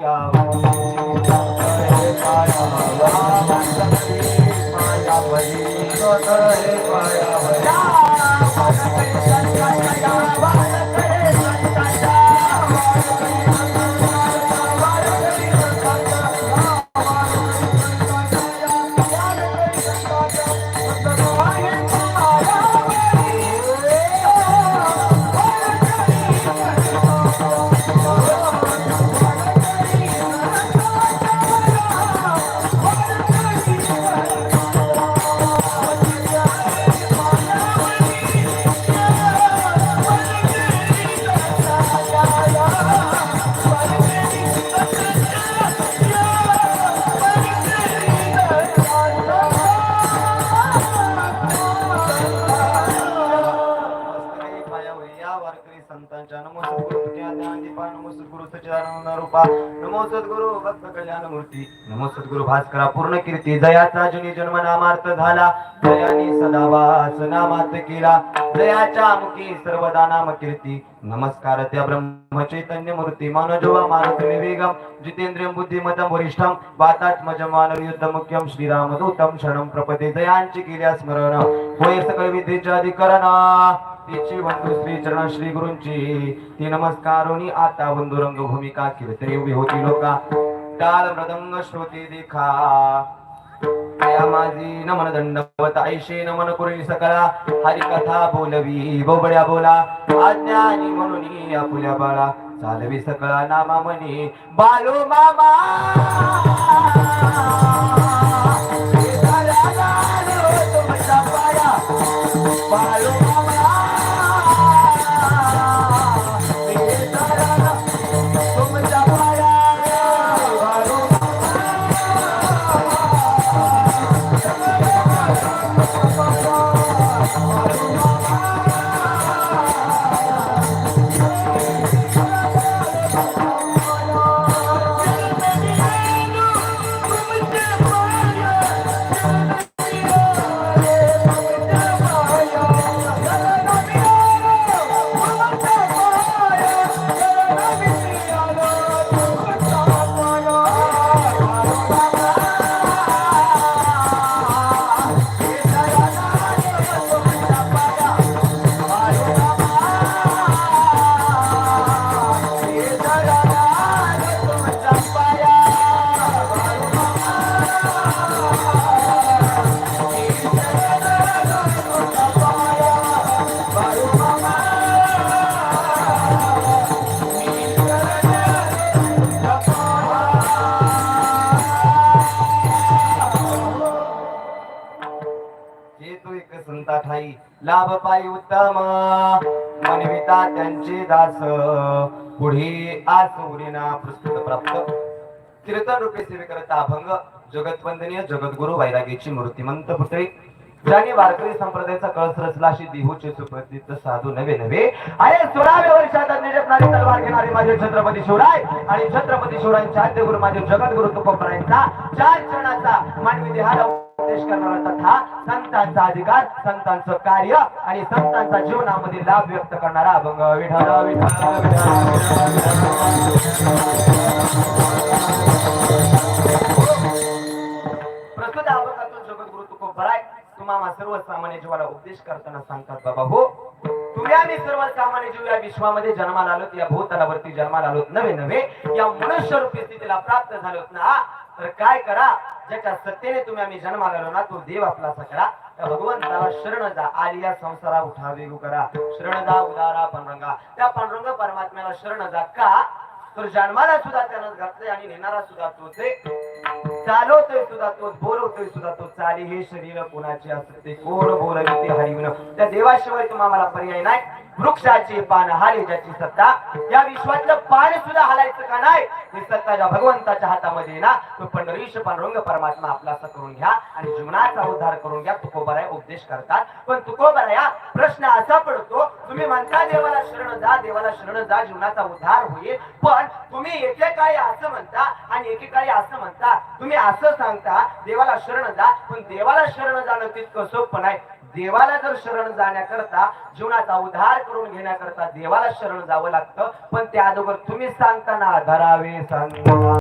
या नमो सद्गुरु ज्ञानदीपा नमो सद्गुरु सच्चिदानंद रूपा नमो सद्गुरु भक्त कल्याण मूर्ती नमो सद्गुरु भास्करा पूर्ण कीर्ती जयाचा जुनी जन्म नामार्थ झाला. जयाने सदा वास नामार्थ केला. जयाच्या मुखी सर्वदा नाम कीर्ती नमस्कार त्या ब्रह्म चैतन्य मूर्ती मानजोवा मारुती विवेगम जितेंद्रियम बुद्धिमतम वरिष्ठम वातात्मजम मानव युद्ध मुख्यम श्रीरामदूतम क्षणम प्रपदे जयांची केल्या स्मरण. होय सकळ विद्येच्या अधिकरणा. तिची बंधू श्री चरण श्री गुरुंची. ती नमस्कारोनी आता बंधू रंग भूमिका कीर्तने उभी होती लोका. टाळ मृदंग श्रोते देखा. माझी नमन दंडवत ऐशे नमन करुणी सकळा. हरिकथा बोलवी बोबड्या बोला. अज्ञानी म्हणून आपुल्या बाळा. चालवी सकळा नामा म्हणे. बालो मामा! हे बाळू मामा! हे एक लाभ पायी उत्तम मनविता त्यांचे दास पुढे आसुरीना प्रस्तुत प्राप्त. कीर्तन रूपे सेवे करता अभंग जगतवंदनीय जगद्गुरु वैरागीची मूर्तिमंत पुत्री. ज्याने वारकरी संप्रदायाचा कळस रचला अशी देहूचे सुप्रसिद्ध साधू नवे नवे अरे सोळाव्या वर्षात निरपणारी तलवार घेणारे माझे छत्रपती शिवराय आणि छत्रपती शिवरायांचे आद्यगुरु माझे जगद्गुरु तुकोबरायांचा चार क्षणाचा मानवी देहाला उपदेश करणारा तथा संतांचा अधिकार संतांचं कार्य आणि संतांचा जीवनामध्ये लाभ व्यक्त करणारा अभंग. विठ्ठल विठ्ठल. तुम्हाला सर्वसामान्य जीवाला उपदेश करताना सांगतात बाबा हो तुम्ही आम्ही सर्वसामान्य जीव या विश्वामध्ये जन्माला आलोत या भूतलावरती जन्माला आलोत नवे नवे या मनुष्य रूपी स्थितीला प्राप्त झालोत ना? तर काय करा ज्याच्या सत्तेने तुम्ही आम्ही जन्माला आलो ना तो देव आपला सकरा त्या भगवंताला शरण जा आली या संसारा उठा वेगू करा शरण जा उदारा पांडुरंगा त्या पांडुरंग परमात्म्याला शरण जा का? तर जन्माला सुद्धा त्यानं घातले आणि नेणारा सुद्धा तोच आहे. चालवतोय सुद्धा तोच बोलवतोय सुद्धा तो. चाली हे शरीर कोणाचे असते कोण बोलविते ते त्या देवाशिवाय तुम्हाला पर्याय नाही. वृक्षाचे पान हाले ज्याची सत्ता या विश्वातलं पान सुद्धा हालायचं का नाही? ही सत्ता ज्या भगवंताच्या हातामध्ये ना तो पंढरीश पांडुरंग परमात्मा आपलासा करून घ्या आणि जीवनाचा उद्धार करून घ्या तुकोबराय उपदेश करतात. पण तुकोबराया प्रश्न असा पडतो तुम्ही म्हणता देवाला शरण जा देवाला शरण जा जीवनाचा उद्धार होईल. पण तुम्ही एकेकाळी असं म्हणता आणि एकेकाळी असं म्हणता. तुम्ही असं सांगता देवाला शरण जा पण देवाला शरण जाणं तितकं सोपं नाही. देवाला जर शरण जाण्याकरता जीवनाचा उद्धार करून घेण्याकरता देवाला शरण जावं लागतं पण त्या अगोदर तुम्ही सांगताना धरावे सांग